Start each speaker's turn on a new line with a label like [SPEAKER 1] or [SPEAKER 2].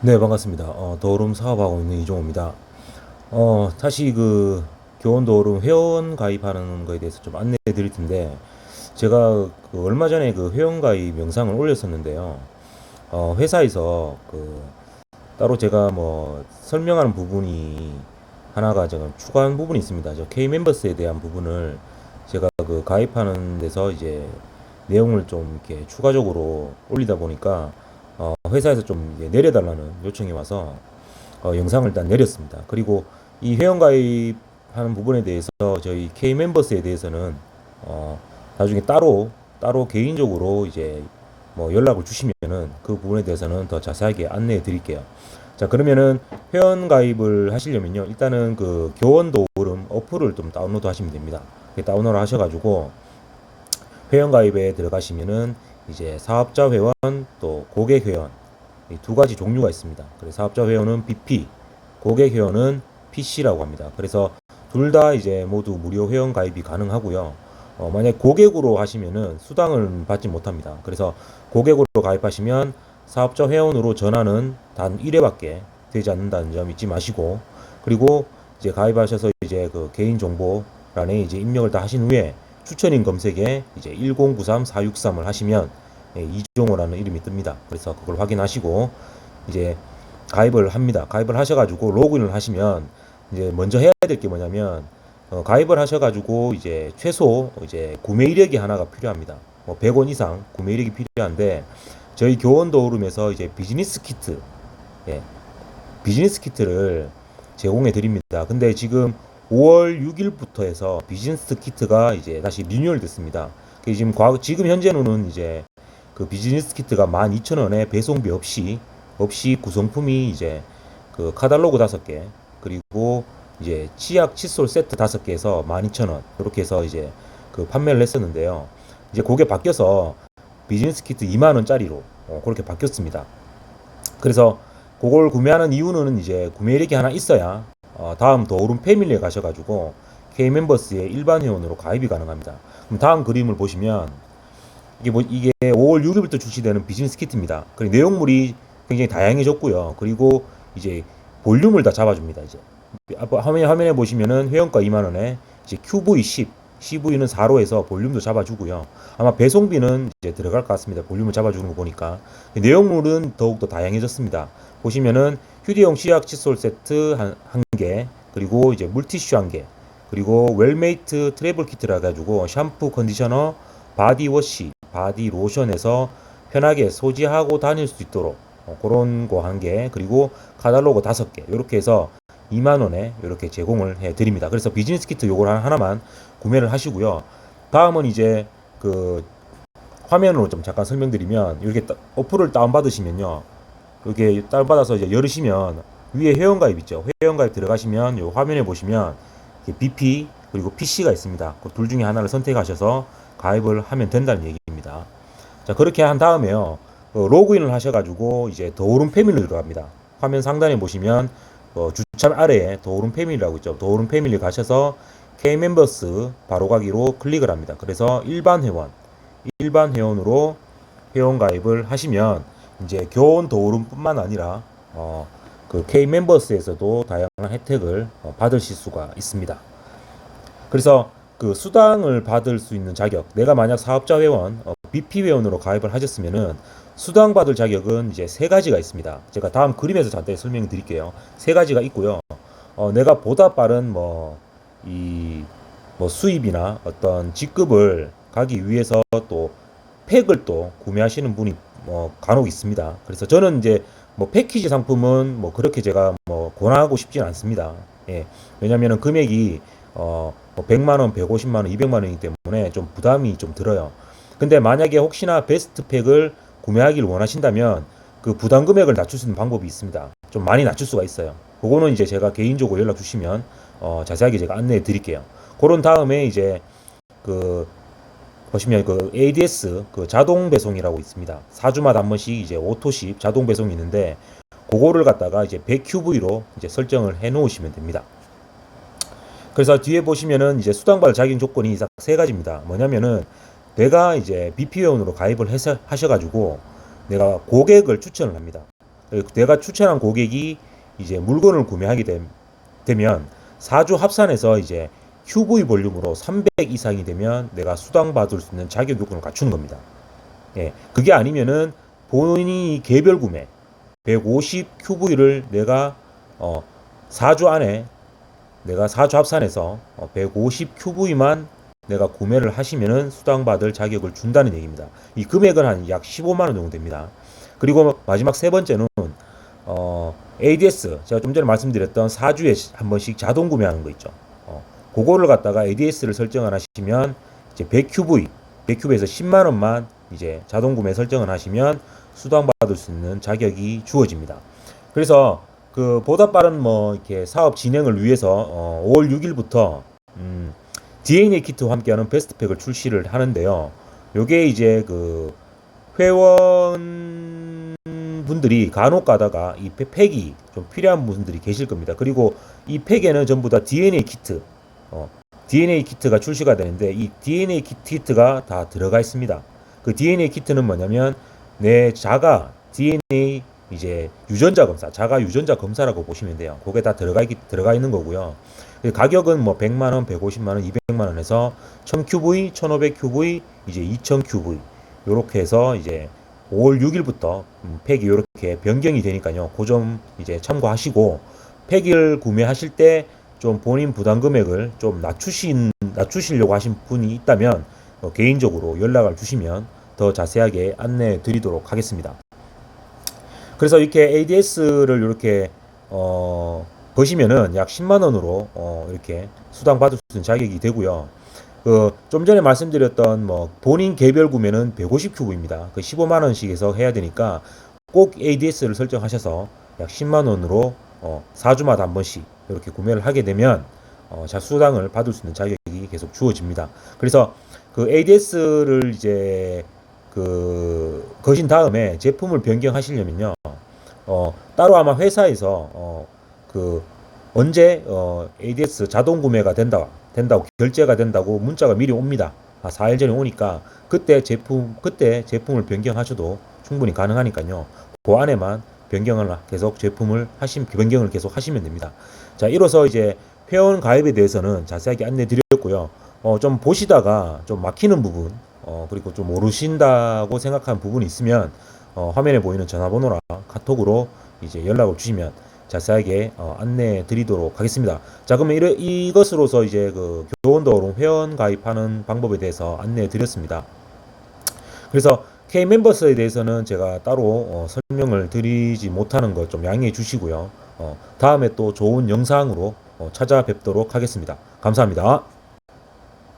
[SPEAKER 1] 네, 반갑습니다. 어, 더오름 사업하고 있는 이종호입니다. 어, 다시 그 교원 더오름 회원 가입하는 거에 대해서 좀 안내해 드릴 텐데, 제가 그 얼마 전에 그 회원 가입 영상을 올렸었는데요. 어, 회사에서 그 따로 제가 뭐 설명하는 부분이 하나가 제가 추가한 부분이 있습니다. 저 K 멤버스에 대한 부분을 제가 그 가입하는 데서 이제 내용을 좀 이렇게 추가적으로 올리다 보니까 어, 회사에서 좀 내려달라는 요청이 와서 어, 영상을 일단 내렸습니다. 그리고 이 회원 가입하는 부분에 대해서 저희 K 멤버스에 대해서는 어, 나중에 따로 따로 개인적으로 이제 뭐 연락을 주시면은 그 부분에 대해서는 더 자세하게 안내해 드릴게요. 자, 그러면은 회원 가입을 하시려면요. 일단은 그 교원 도우름 어플을 좀 다운로드 하시면 됩니다. 그 다운로드 하셔가지고 회원 가입에 들어가시면은 이제 사업자 회원 또 고객 회원 이 두 가지 종류가 있습니다. 그래서 사업자 회원은 BP, 고객 회원은 PC라고 합니다. 그래서 둘 다 이제 모두 무료 회원 가입이 가능하고요. 어, 만약 고객으로 하시면은 수당을 받지 못합니다. 그래서 고객으로 가입하시면 사업자 회원으로 전환은 단 1회밖에 되지 않는다는 점 잊지 마시고 그리고 이제 가입하셔서 이제 그 개인 정보란에 이제 입력을 다 하신 후에 추천인 검색에 이제 1093463을 하시면 예, 이종호라는 이름이 뜹니다. 그래서 그걸 확인하시고 이제 가입을 합니다. 가입을 하셔가지고 로그인을 하시면 이제 먼저 해야 될 게 뭐냐면 어, 가입을 하셔가지고 이제 최소 이제 구매 이력이 하나가 필요합니다. 뭐 100원 이상 구매 이력이 필요한데 저희 교원 도우름에서 이제 비즈니스 키트, 예, 비즈니스 키트를 제공해 드립니다. 근데 지금 5월 6일부터 해서 비즈니스 키트가 이제 다시 리뉴얼 됐습니다. 그 지금 과거 지금 현재는 이제 그 비즈니스 키트가 12,000원에 배송비 없이 없이 구성품이 이제 그 카달로그 5개 그리고 이제 치약 칫솔 세트 5개에서 12,000원 이렇게 해서 이제 그 판매를 했었는데요. 이제 그게 바뀌어서 비즈니스 키트 2만 원짜리로 어, 그렇게 바뀌었습니다. 그래서 그걸 구매하는 이유는 이제 구매력이 하나 있어야 어, 다음 더오름 패밀리에 가셔가지고 K 멤버스의 일반 회원으로 가입이 가능합니다. 그럼 다음 그림을 보시면 이게 뭐 이게 5월 6일부터 출시되는 비즈니스 키트입니다. 그리고 내용물이 굉장히 다양해졌고요. 그리고 이제 볼륨을 다 잡아줍니다. 이제 앞- 화면에 화면에 보시면은 회원가 2만 원에 이제 QV 10, CV는 4로 해서 볼륨도 잡아주고요. 아마 배송비는 이제 들어갈 것 같습니다. 볼륨을 잡아주는 거 보니까 내용물은 더욱 더 다양해졌습니다. 보시면은 휴대용 치약 칫솔 세트 한, 한 개, 그리고 이제 물티슈 한 개, 그리고 웰메이트 트래블 키트라 가지고 샴푸, 컨디셔너, 바디워시, 바디 로션에서 편하게 소지하고 다닐 수 있도록 어, 그런 거 한 개, 그리고 카달로그 다섯 개, 이렇게 해서 2만 원에 이렇게 제공을 해 드립니다. 그래서 비즈니스 키트 요걸 하나만 구매를 하시고요. 다음은 이제 그 화면으로 좀 잠깐 설명드리면 이렇게 따- 어플을 다운 받으시면요. 이게 다운 받아서 이제 열으시면 위에 회원가입 있죠. 회원가입 들어가시면 요 화면에 보시면 이렇게 BP 그리고 PC가 있습니다. 그 둘 중에 하나를 선택하셔서 가입을 하면 된다는 얘기입니다. 자 그렇게 한 다음에요. 어, 로그인을 하셔가지고 이제 더오름 패밀리 들어갑니다. 화면 상단에 보시면 어, 주차 아래에 더오름 패밀리라고 있죠. 더오름 패밀리 가셔서 K 멤버스 바로 가기로 클릭을 합니다. 그래서 일반 회원, 일반 회원으로 회원 가입을 하시면 이제 교원 도우름뿐만 아니라 어, 그 K 멤버스에서도 다양한 혜택을 어, 받으실 수가 있습니다. 그래서 그 수당을 받을 수 있는 자격, 내가 만약 사업자 회원, 어, BP 회원으로 가입을 하셨으면은 수당 받을 자격은 이제 세 가지가 있습니다. 제가 다음 그림에서 간단히 설명드릴게요. 세 가지가 있고요. 어, 내가 보다 빠른 뭐 이 뭐 수입이나 어떤 직급을 가기 위해서 또 팩을 또 구매하시는 분이 뭐 간혹 있습니다. 그래서 저는 이제 뭐 패키지 상품은 뭐 그렇게 제가 뭐 권하고 싶진 않습니다. 예. 왜냐면은 금액이 어 뭐 100만 원, 150만 원, 200만 원이기 때문에 좀 부담이 좀 들어요. 근데 만약에 혹시나 베스트 팩을 구매하기를 원하신다면 그 부담 금액을 낮출 수 있는 방법이 있습니다. 좀 많이 낮출 수가 있어요. 그거는 이제 제가 개인적으로 연락 주시면 어 자세하게 제가 안내해 드릴게요. 그런 다음에 이제 그 보시면 그 ADS 그 자동 배송이라고 있습니다. 4주마다 한 번씩 이제 오토십 자동 배송이 있는데 그거를 갖다가 이제 100QV로 이제 설정을 해 놓으시면 됩니다. 그래서 뒤에 보시면은 이제 수당받을 자격 조건이 딱 세 가지입니다. 뭐냐면은 내가 이제 BP 회원으로 가입을 해서 하셔가지고 내가 고객을 추천을 합니다. 내가 추천한 고객이 이제 물건을 구매하게 됨- 되면 사주 합산해서 이제 QV 볼륨으로 300 이상이 되면 내가 수당 받을 수 있는 자격 요건을 갖추는 겁니다. 예, 그게 아니면은 본인이 개별 구매 150 QV를 내가 어 4주 안에 내가 4주 합산해서 어, 150 QV만 내가 구매를 하시면은 수당 받을 자격을 준다는 얘기입니다. 이 금액은 한 약 15만 원 정도 됩니다. 그리고 마지막 세 번째는 어, ADS 제가 좀 전에 말씀드렸던 4주에 한 번씩 자동 구매하는 거 있죠. 어, 그거를 갖다가 ADS를 설정을 하시면 이제 100QV, 100QV에서 10만 원만 이제 자동 구매 설정을 하시면 수당 받을 수 있는 자격이 주어집니다. 그래서 그 보다 빠른 뭐 이렇게 사업 진행을 위해서 어, 5월 6일부터 음, DNA 키트와 함께하는 베스트팩을 출시를 하는데요. 요게 이제 그 회원 분들이 간혹 가다가 이 팩- 팩이 좀 필요한 분들이 계실 겁니다. 그리고 이 팩에는 전부 다 DNA 키트, 어, DNA 키트가 출시가 되는데 이 DNA 키- 키트가 다 들어가 있습니다. 그 DNA 키트는 뭐냐면 내 자가 DNA 이제 유전자 검사, 자가 유전자 검사라고 보시면 돼요. 그게 다 들어가 있, 들어가 있는 거고요. 그 가격은 뭐 100만 원, 150만 원, 200만 원에서 1000QV, 1500QV, 이제 2000QV 요렇게 해서 이제 5월 6일부터 음, 팩이 이렇게 변경이 되니까요. 그 점 이제 참고하시고 팩을 구매하실 때 좀 본인 부담 금액을 좀 낮추신 낮추시려고 하신 분이 있다면 어, 개인적으로 연락을 주시면 더 자세하게 안내해 드리도록 하겠습니다. 그래서 이렇게 ADS를 이렇게 어 보시면은 약 10만 원으로 어 이렇게 수당 받을 수 있는 자격이 되고요. 그 좀 전에 말씀드렸던 뭐 본인 개별 구매는 150 큐브입니다. 그 15만 원씩 해서 해야 되니까 꼭 ADS를 설정하셔서 약 10만 원으로 어 4주마다 한 번씩 이렇게 구매를 하게 되면 어 자 수당을 받을 수 있는 자격이 계속 주어집니다. 그래서 그 ADS를 이제 그 거신 다음에 제품을 변경하시려면요. 어 따로 아마 회사에서 어 그 언제 어 ADS 자동 구매가 된다 된다고 결제가 된다고 문자가 미리 옵니다. 아 4일 전에 오니까 그때 제품 그때 제품을 변경하셔도 충분히 가능하니까요. 그 안에만 변경을 계속 제품을 하심 변경을 계속 하시면 됩니다. 자 이로써 이제 회원 가입에 대해서는 자세하게 안내 드렸고요. 어 좀 보시다가 좀 막히는 부분 어 그리고 좀 모르신다고 생각한 부분이 있으면 어 화면에 보이는 전화번호나 카톡으로 이제 연락을 주시면 자세하게 어, 안내해 드리도록 하겠습니다. 자, 그러면 이러, 이것으로서 이제 그 교원도로 회원 가입하는 방법에 대해서 안내해 드렸습니다. 그래서 K 멤버스에 대해서는 제가 따로 어, 설명을 드리지 못하는 것 좀 양해해 주시고요. 어, 다음에 또 좋은 영상으로 어, 찾아뵙도록 하겠습니다. 감사합니다.